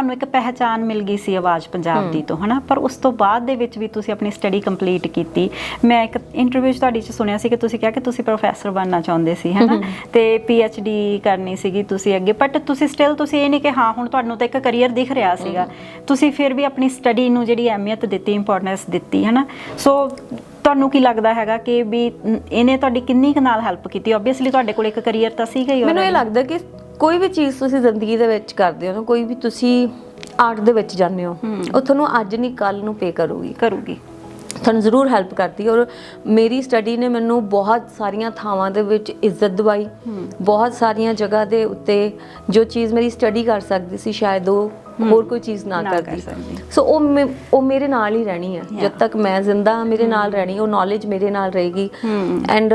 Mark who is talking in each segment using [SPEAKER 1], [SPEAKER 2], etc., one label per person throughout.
[SPEAKER 1] ਤੁਹਾਨੂੰ ਇੱਕ ਪਹਿਚਾਨ ਮਿਲ ਗਈ ਸੀ ਆਵਾਜ਼ ਪੰਜਾਬ ਦੀ ਤੋਂ ਹਨਾ? ਪਰ ਉਸ ਤੋਂ ਬਾਅਦ ਦੇ ਵਿੱਚ ਵੀ ਤੁਸੀਂ ਆਪਣੀ ਸਟੱਡੀ ਕੰਪਲੀਟ ਕੀਤੀ। ਮੈਂ ਇੱਕ ਇੰਟਰਵਿਊ ਤੁਹਾਡੀ 'ਚ ਸੁਣਿਆ ਸੀ ਕਿ ਤੁਸੀਂ ਕਿਹਾ ਕਿ ਤੁਸੀਂ ਪ੍ਰੋਫੈਸਰ ਬਣਨਾ ਚਾਹੁੰਦੇ ਸੀ ਹਨਾ? ਤੇ ਪੀ ਐਚ ਡੀ ਕਰਨੀ ਸੀਗੀ ਤੁਸੀਂ ਅੱਗੇ ਬਟ ਤੁਸੀਂ ਸਟਿਲ ਤੁਸੀਂ ਇਹ ਨਹੀਂ ਕਿ ਹਾਂ ਹੁਣ ਤੁਹਾਨੂੰ ਤਾਂ ਇੱਕ ਕੈਰੀਅਰ ਦਿਖ ਰਿਹਾ ਸੀਗਾ। ਤੁਸੀਂ ਫਿਰ ਵੀ ਆਪਣੀ ਸਟੱਡੀ ਨੂੰ ਜਿਹੜੀ ਅਹਿਮੀਅਤ ਦਿੱਤੀ ਇੰਪੋਰਟੈਂਸ ਦਿੱਤੀ ਹਨਾ? ਸੋ ਤੁਹਾਨੂੰ ਕੀ ਲੱਗਦਾ ਹੈਗਾ ਕਿ ਵੀ ਇਹਨੇ ਤੁਹਾਡੀ ਕਿੰਨੀ ਕੁ ਨਾਲ ਹੈਲਪ ਕੀਤੀ? ਓਬਵੀਅਸਲੀ ਤੁਹਾਡੇ ਕੋਲ ਇੱਕ ਕੈਰੀਅਰ ਤਾਂ ਸੀਗਾ ਹੀ
[SPEAKER 2] ਮੈਨੂੰ ਇਹ। ਲੱਗਦਾ ਕਿ ਕੋਈ ਵੀ ਚੀਜ਼ ਤੁਸੀਂ ਜ਼ਿੰਦਗੀ ਦੇ ਵਿੱਚ ਕਰਦੇ ਹੋ ਨਾ ਕੋਈ ਵੀ ਤੁਸੀਂ ਆਰਟ ਦੇ ਵਿੱਚ ਜਾਂਦੇ ਹੋ ਉਹ ਤੁਹਾਨੂੰ ਅੱਜ ਨਹੀਂ ਕੱਲ ਨੂੰ ਪੇ ਕਰੂਗੀ।
[SPEAKER 1] ਕਰੂਗੀ।
[SPEAKER 2] ਤੁਹਾਨੂੰ ਜ਼ਰੂਰ ਹੈਲਪ ਕਰਦੀ ਔਰ ਮੇਰੀ ਸਟੱਡੀ ਨੇ ਮੈਨੂੰ ਬਹੁਤ ਸਾਰੀਆਂ ਥਾਵਾਂ ਦੇ ਵਿੱਚ ਇੱਜ਼ਤ ਦਿਵਾਈ ਬਹੁਤ ਸਾਰੀਆਂ ਜਗ੍ਹਾ ਦੇ ਉੱਤੇ ਜੋ ਚੀਜ਼ ਮੇਰੀ ਸਟੱਡੀ ਕਰ ਸਕਦੀ ਸੀ ਸ਼ਾਇਦ ਉਹ ਹੋਰ ਕੋਈ ਚੀਜ਼ ਨਾ
[SPEAKER 1] ਨਾ ਕਰ
[SPEAKER 2] ਕਰਦੀ। ਸੋ ਉਹ ਉਹ ਮੇਰੇ ਨਾਲ ਹੀ ਰਹਿਣੀ ਹੈ. ਜਦ ਤੱਕ ਮੈਂ ਜ਼ਿੰਦਾ ਮੇਰੇ ਨਾਲ ਰਹਿਣੀ ਉਹ ਨੌਲੇਜ ਮੇਰੇ ਨਾਲ ਰਹੇਗੀ। ਐਂਡ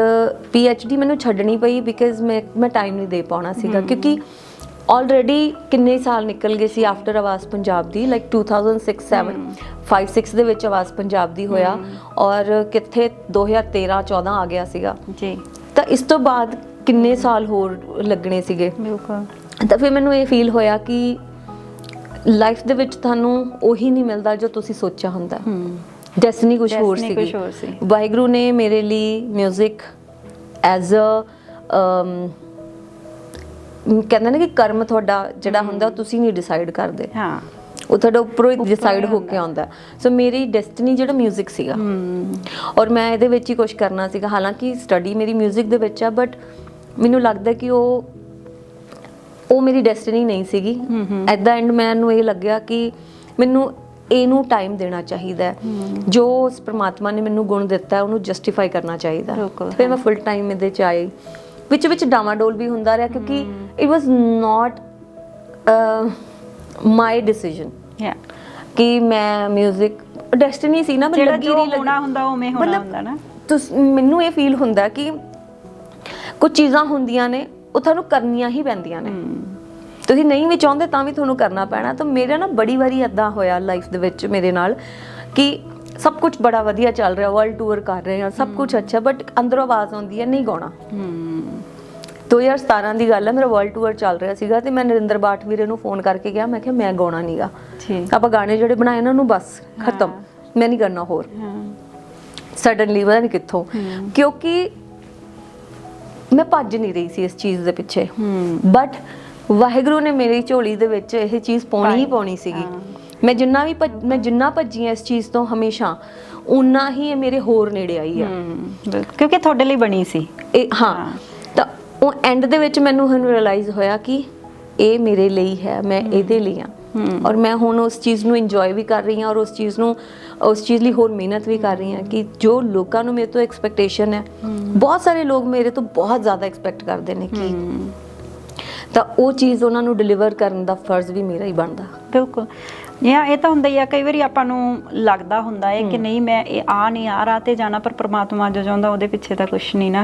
[SPEAKER 2] ਡੀ ਮੈਨੂੰ ਛੱਡਣੀ ਪਈ ਬਿਕਾਜ਼ ਮੈਂ ਮੈਂ ਟਾਈਮ ਨਹੀਂ ਦੇ ਪਾਉਣਾ ਸੀਗਾ। ਕਿਉਂਕਿ ਆਲਰੇਡੀ ਕਿੰਨੇ ਸਾਲ ਨਿਕਲ ਗਏ ਸੀ ਆਫਟਰ ਆਵਾਜ਼ ਪੰਜਾਬ ਦੀ? ਲਾਈਕ 2006 7 5 6 ਦੇ ਵਿੱਚ ਆਵਾਜ਼ ਪੰਜਾਬ ਦੀ ਹੋਇਆ। ਔਰ ਕਿੱਥੇ 2013 14 ਆ ਗਿਆ ਸੀਗਾ।
[SPEAKER 1] ਜੀ।
[SPEAKER 2] ਤਾਂ ਇਸ ਤੋਂ ਬਾਅਦ ਕਿੰਨੇ ਸਾਲ ਹੋਰ ਲੱਗਣੇ ਸੀਗੇ?
[SPEAKER 1] ਬਿਲਕੁਲ।
[SPEAKER 2] ਤਾਂ ਫਿਰ ਮੈਨੂੰ ਇਹ ਫੀਲ ਹੋਇਆ ਕਿ ਲਾਈਫ ਦੇ ਵਿੱਚ ਤੁਹਾਨੂੰ ਉਹੀ ਨਹੀਂ ਮਿਲਦਾ ਜੋ ਤੁਸੀਂ ਸੋਚਿਆ ਹੁੰਦਾ
[SPEAKER 1] ਹੂੰ
[SPEAKER 2] ਡੈਸਟਨੀ ਕੁਝ ਹੋਰ
[SPEAKER 1] Destiny
[SPEAKER 2] ਸੀਗੀ
[SPEAKER 1] ਕੁਛ ਹੋਰ ਸੀ।
[SPEAKER 2] ਵਾਹਿਗੁਰੂ ਨੇ ਮੇਰੇ ਲਈ 뮤직 ਐਜ਼ ਅ ਕਹਿੰਦੇ ਨੇ ਕਿ ਕਰਮ ਤੁਹਾਡਾ ਜਿਹੜਾ ਹੁੰਦਾ ਉਹ ਤੁਸੀਂ ਨਹੀਂ ਡਿਸਾਈਡ ਕਰਦੇ
[SPEAKER 1] ਹਾਂ
[SPEAKER 2] ਉਹ ਤੁਹਾਡੇ ਉੱਪਰੋਂ ਹੀ ਡਿਸਾਈਡ ਹੋ
[SPEAKER 1] ਹੁੰਦਾ।
[SPEAKER 2] ਕੇ ਆਉਂਦਾ ਸੋ ਮੇਰੀ ਡੈਸਟਨੀ ਜਿਹੜਾ 뮤직 ਸੀਗਾ
[SPEAKER 1] ਹੂੰ
[SPEAKER 2] ਔਰ ਮੈਂ ਇਹਦੇ ਵਿੱਚ ਹੀ ਕੁਝ ਕਰਨਾ ਸੀਗਾ ਹਾਲਾਂਕਿ ਸਟੱਡੀ ਮੇਰੀ 뮤직 ਦੇ ਵਿੱਚ ਆ ਬਟ ਮੈਨੂੰ ਲੱਗਦਾ ਕਿ ਉਹ ਉਹ ਮੇਰੀ ਡੈਸਟਨੀ ਨਹੀਂ ਸੀਗੀ। ਐਟ ਦਾ ਐਂਡ ਮੈਨੂੰ ਇਹ ਲੱਗਿਆ ਕਿ ਮੈਨੂੰ ਇਹਨੂੰ ਟਾਈਮ ਦੇਣਾ ਚਾਹੀਦਾ ਜੋ ਉਸ ਪ੍ਰਮਾਤਮਾ ਨੇ ਮੈਨੂੰ ਗੁਣ ਦਿੱਤਾ ਉਹਨੂੰ ਜਸਟੀਫਾਈ ਕਰਨਾ ਚਾਹੀਦਾ ਫਿਰ ਮੈਂ ਫੁੱਲ ਟਾਈਮ ਇਹਦੇ ਚ ਆਈ। ਵਿੱਚ ਵਿੱਚ ਡਾਵਾਡੋਲ ਵੀ ਹੁੰਦਾ ਰਿਹਾ ਕਿਉਂਕਿ it was not my decision ਕਿ ਮੈਂ 뮤직 ਡੈਸਟਨੀ ਸੀ ਨਾ ਮੈਂ
[SPEAKER 1] ਜਿਹੜਾ
[SPEAKER 2] ਲੱਗੀ
[SPEAKER 1] ਜੋ
[SPEAKER 2] ਰਹੀ ਲੱਗੀ
[SPEAKER 1] ਹੋਣਾ ਹੁੰਦਾ ਉਵੇਂ ਹੋਣਾ ਹੁੰਦਾ ਨਾ।
[SPEAKER 2] ਤੁਸ ਮੈਨੂੰ ਇਹ ਫੀਲ ਹੁੰਦਾ ਕਿ ਕੁਝ ਚੀਜ਼ਾਂ ਹੁੰਦੀਆਂ ਨੇ ਉਹ ਤੁਹਾਨੂੰ ਕਰਨੀਆਂ ਹੀ ਪੈਂਦੀਆਂ ਨੇ। ਤੁਸੀਂ ਨਹੀਂ ਵੀ ਚਾਹੁੰਦੇ ਤਾਂ ਵੀ ਤੁਹਾਨੂੰ ਕਰਨਾ ਪੈਣਾ। ਤਾਂ ਮੇਰੇ ਨਾਲ ਬੜੀ ਵਾਰੀ ਇਦਾਂ ਹੋਇਆ ਲਾਈਫ ਦੇ ਵਿੱਚ ਮੇਰੇ ਨਾਲ ਕਿ ਸਭ ਕੁਝ ਬੜਾ ਵਧੀਆ ਚੱਲ ਰਿਹਾ ਵਰਲਡ ਟੂਰ ਕਰ ਰਹੇ ਹਾਂ ਸਭ ਕੁਝ ਅੱਛਾ ਬਟ ਅੰਦਰੋਂ ਆਵਾਜ਼ ਆਉਂਦੀ ਹੈ ਨਹੀਂ ਗਾਉਣਾ।
[SPEAKER 1] ਹੂੰ
[SPEAKER 2] 2017 ਦੀ ਗੱਲ ਹੈ ਮੇਰਾ ਵਰਲਡ ਟੂਰ ਚੱਲ ਰਿਹਾ ਸੀਗਾ ਤੇ ਮੈਂ ਨਰਿੰਦਰ ਬਾਠ ਵੀਰੇ ਨੂੰ ਫੋਨ ਕਰਕੇ ਕਿਹਾ ਮੈਂ ਕਿਹਾ ਮੈਂ ਗਾਉਣਾ ਨਹੀਂਗਾ
[SPEAKER 1] ਠੀਕ।
[SPEAKER 2] ਆਪਾਂ ਗਾਣੇ ਜਿਹੜੇ ਬਣਾਏ ਇਹਨਾਂ ਨੂੰ ਬਸ ਖਤਮ। ਮੈਂ ਨਹੀਂ ਕਰਨਾ ਹੋਰ।
[SPEAKER 1] ਹਾਂ।
[SPEAKER 2] ਸਡਨਲੀ ਪਤਾ ਨਹੀਂ ਕਿੱਥੋਂ। ਕਿਉਂਕਿ ਮੈਂ ਭੱਜ ਨਹੀਂ ਰਹੀ ਸੀ ਇਸ ਚੀਜ਼ ਦੇ ਪਿੱਛੇ ਬਟ ਵਾਹਿਗੁਰੂ ਨੇ ਮੇਰੀ ਝੋਲੀ ਦੇ ਵਿੱਚ ਇਹ ਚੀਜ਼ ਪਾਉਣੀ ਹੀ। ਪਾਉਣੀ ਸੀਗੀ। ਮੈਂ ਜਿੰਨਾ ਵੀ ਮੈਂ ਜਿੰਨਾ ਭੱਜੀ ਇਸ ਚੀਜ਼ ਤੋਂ ਹਮੇਸ਼ਾ ਉਨਾ ਹੀ ਇਹ ਮੇਰੇ ਹੋਰ ਨੇੜੇ ਆਈ ਆ
[SPEAKER 1] ਕਿਉਂਕਿ ਤੁਹਾਡੇ ਲਈ ਬਣੀ ਸੀ
[SPEAKER 2] ਇਹ ਹਾਂ। ਤਾਂ ਉਹ ਐਂਡ ਦੇ ਵਿੱਚ ਮੈਨੂੰ ਹੁਣ ਰਿਅਲਾਈਜ਼ ਹੋਇਆ ਕਿ ਇਹ ਮੇਰੇ ਲਈ ਹੈ ਮੈਂ ਇਹਦੇ ਲਈ ਆ। ਔਰ ਮੈਂ ਹੁਣ ਉਸ ਚੀਜ਼ ਨੂੰ ਇੰਜੋਏ ਵੀ ਕਰ ਰਹੀ ਹਾਂ ਔਰ ਉਸ ਚੀਜ਼ ਨੂੰ ਉਸ ਚੀਜ਼ ਲਈ ਹੋਰ ਮਿਹਨਤ ਵੀ ਕਰ ਰਹੀ ਹਾਂ ਕਿ ਜੋ ਲੋਕਾਂ ਨੂੰ ਮੇਰੇ ਤੋਂ ਐਕਸਪੈਕਟੇਸ਼ਨ ਹੈ ਬਹੁਤ ਸਾਰੇ ਲੋਕ ਮੇਰੇ ਤੋਂ ਬਹੁਤ ਜ਼ਿਆਦਾ ਐਕਸਪੈਕਟ ਕਰਦੇ ਨੇ ਕਿ ਤਾਂ ਉਹ ਚੀਜ਼ ਉਹਨਾਂ ਨੂੰ ਡਿਲੀਵਰ ਕਰਨ ਦਾ ਫਰਜ਼ ਵੀ ਮੇਰਾ ਹੀ ਬਣਦਾ।
[SPEAKER 1] ਬਿਲਕੁਲ। ਯਾ ਇਹ ਤਾਂ ਹੁੰਦਾ ਹੀ ਆ ਕਈ ਵਾਰੀ ਆਪਾਂ ਨੂੰ ਲੱਗਦਾ ਹੁੰਦਾ ਹੈ ਕਿ ਨਹੀਂ ਮੈਂ ਇਹ ਆ ਨਹੀਂ ਆ ਰਾਹ ਤੇ ਜਾਣਾ ਪਰ ਪ੍ਰਮਾਤਮਾ ਜੋ ਚਾਹੁੰਦਾ ਉਹਦੇ ਪਿੱਛੇ ਤਾਂ ਕੁਝ ਨਹੀਂ ਨਾ।